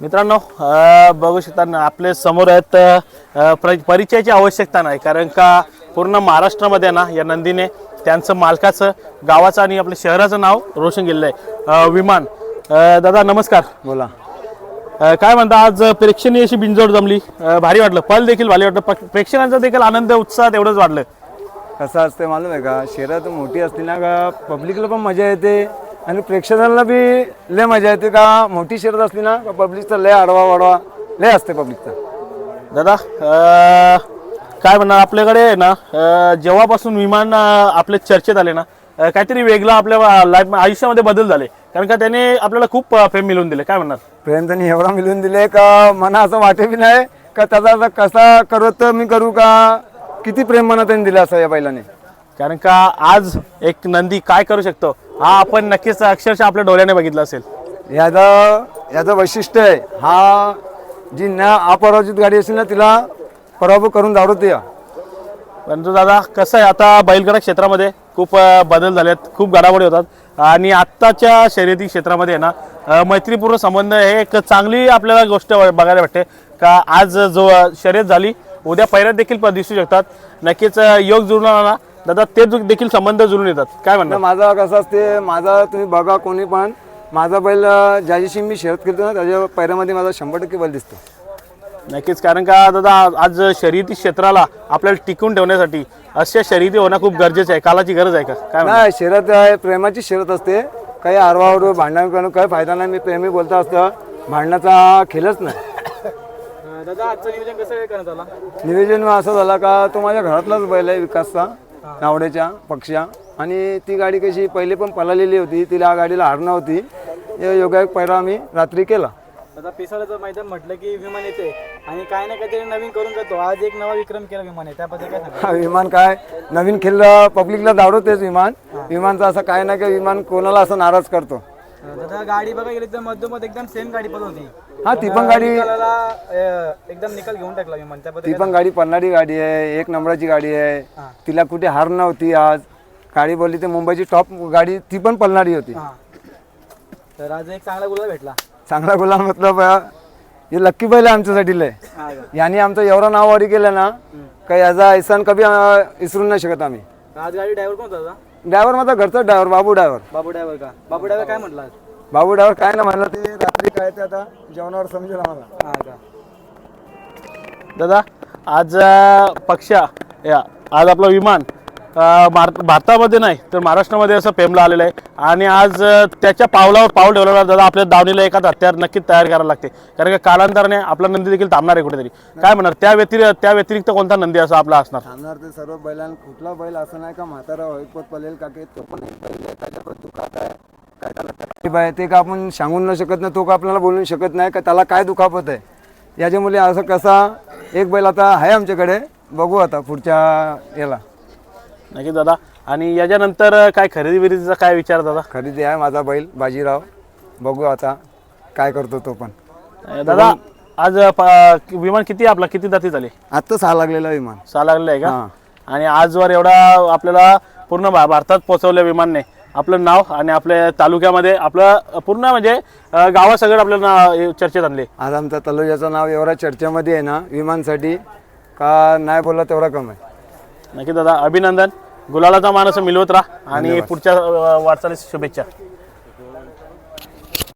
मित्रांनो बघू शकता ना आपले समोर आहेत परिचयाची आवश्यकता नाही कारण का पूर्ण महाराष्ट्रामध्ये ना या नंदीने त्यांचं मालकाचं गावाचं आणि आपल्या शहराचं नाव रोशन केलेलं आहे. विमान दादा नमस्कार. बोला. काय म्हणता आज प्रेक्षणीय अशी बिंजोड जमली भारी वाटलं पल देखील भारी वाटलं प्रेक्षकांचा देखील आनंद उत्साह तेवढंच वाटलं कसं असते मालूम आहे का? शहरात मोठी असली ना का पब्लिकला पण मजा येते? आणि प्रेक्षकांना बी लय मजा येते का? मोठी शहरात असली ना का पब्लिकचा लय आडवा वाडवा लय असते पब्लिकचा दादा अ, काय म्हणणार? आपल्याकडे आहे ना अ, जेव्हापासून विमान अ, आपले चर्चेत आले ना अ, काहीतरी वेगळं आपल्या लाईफ आयुष्यामध्ये बदल झाले. कारण का त्याने आपल्याला खूप अ, प्रेम मिळवून दिले. काय म्हणणार? प्रेम त्यांनी एवढा मिळून दिले का? मना असं वाटे बी नाही का त्याचा आता कसा करू तर मी करू का? किती प्रेम मना त्यांनी दिलं असं या बैलाने? कारण का आज एक नंदी काय करू शकतो? हा आपण नक्कीच अक्षरशः आपल्या डोळ्याने बघितलं असेल. याचं याचं वैशिष्ट्य आहे हा जी न अपराजित गाडी असेल ना तिला पराभव करून या. परंतु दादा कसं आहे आता बैलगाडा क्षेत्रामध्ये खूप बदल झालेत खूप घडामोडी होतात. आणि आत्ताच्या शर्यती क्षेत्रामध्ये ना मैत्रीपूर्ण संबंध हे एक चांगली आपल्याला गोष्ट बघायला भेटते. का आज जो शर्यत झाली उद्या पैऱ्यात देखील दिसू शकतात. नक्कीच योग ना दादा ते जु- देखील संबंध जुळून येतात. काय तर म्हणणार माझा कसं असते माझा तुम्ही बघा कोणी पण. माझा बैल अं, ज्या दिवशी मी शर्यत करतो ना त्याच्या पैऱ्यामध्ये माझा शंभर टक्के बैल दिसतो. नक्कीच कारण का दादा आज शर्यती क्षेत्राला आपल्याला टिकून ठेवण्यासाठी अशा शर्यती होणं खूप गरजेचं आहे. कालाची गरज आहे का? काय म्हणणार? नाही शर्यत आहे प्रेमाची शर्यत असते. काही आरवावर भांडण करून काही फायदा नाही. मी प्रेमी बोलता असतं. भांडणाचा खेळच नाही. दादा आजचं नियोजन कसं काय करण्यात आला? निवेदन असं झालं का तो माझ्या घरातलाच बैल आहे विकासचा. नावड्याच्या पक्षा आणि ती गाडी कशी पहिले पण पळालेली होती तिला गाडीला हार नव्हती. योगायोग पहिला आम्ही रात्री केला. आता पिसाळाचं मैदान म्हटलं की विमान येते. आणि काय ना काहीतरी नवीन करून जातो. आज एक नवा विक्रम केला विमान आहे. त्याबद्दल काय सांगा हा विमान काय? नवीन खेळ पब्लिकला धावतेच विमान. विमानचं असं काय नाही की विमान कोणाला असं नाराज करतो. दादा गाडी बघा गेली तर मधोमध एकदम सेम गाडी पण होती. हा ती पण गाडी निकालाला, अं, एकदम निकाल घेऊन टाकला विमान त्याबद्दल ती पण गाडी पळणारी गाडी आहे एक नंबराची गाडी आहे. तिला कुठे हार नव्हती आज. गाडी बोलली तर मुंबईची टॉप गाडी ती पण पळणारी होती. हा. तर आज एक चांगला गुलाब भेटला. चांगला गुलाम मतलब अं, हे लक्की बैल आहे आमच्यासाठी लय. हा का? यांनी आमचं एवढं नाव वारी केलं ना का याचा ऐसान कधी अं, विसरून नाही शकत आम्ही. आज गाडी ड्रायव्हर कोण होता? ड्रायव्हर माझा घरचा driver Babu driver Babu driver का? बाबू ड्रायव्हर काय म्हटलं आज? बाबू ड्रायव्हर काय ना म्हणलं ते रात्री काय ते आता जेवणावर समजेल आम्हाला. हा का? दादा आज अ, पक्षा या आज आपलं विमान अ, भारतामध्ये नाही तर महाराष्ट्रामध्ये असं फेमला आलेलं आहे. आणि आज अ, त्याच्या पावलावर पाऊल ठेवल्यावर दादा आपल्या दावणीला एखाद हत्यार नक्कीच तयार करायला लागते. कारण का कालांतराने आपला नंदी देखील थांबणार आहे कुठेतरी. काय म्हणणार? त्या व्यतिरिक्त त्या व्यतिरिक्त कोणता नंदी असा आपला असणार? थांबणार ते सर्व बैलां कुठला बैल असं नाही का म्हातारा होईपत पलेल का की तो पण एक बैल आहे त्याच्याकडे दुखात आहे. आहे ते का आपण सांगून न शकत नाही तो का आपल्याला बोलू शकत नाही का त्याला काय दुखापत आहे? याच्यामुळे असं कसा एक बैल आता आहे आमच्याकडे बघू आता पुढच्या याला. नक्की दादा. आणि याच्यानंतर काय खरेदी बिरेदीचा काय विचार दादा? खरेदी आहे माझा बैल बाजीराव. बघू आता काय करतो तो पण. दादा आज प- विमान किती आपला? किती दाती झाली? आत्ताच हा लागलेला विमान. सहा लागलेलं आहे का? हां. आणि आजवर एवढा आपल्याला पूर्ण भा- भारतात पोहोचवल्या विमानने. आपलं नाव आणि आपल्या तालुक्यामध्ये आपलं पूर्ण म्हणजे गावासगळं आपलं नाव चर्चेत आणले. आज आमचा तलोजाचं नाव एवढा चर्चेमध्ये आहे ना विमानसाठी का नाही बोलला तेवढा कम आहे. नक्की दादा अभिनंदन. गुलालाचा मानस मिळवत राहा आणि पुढच्या वाटचालीस शुभेच्छा.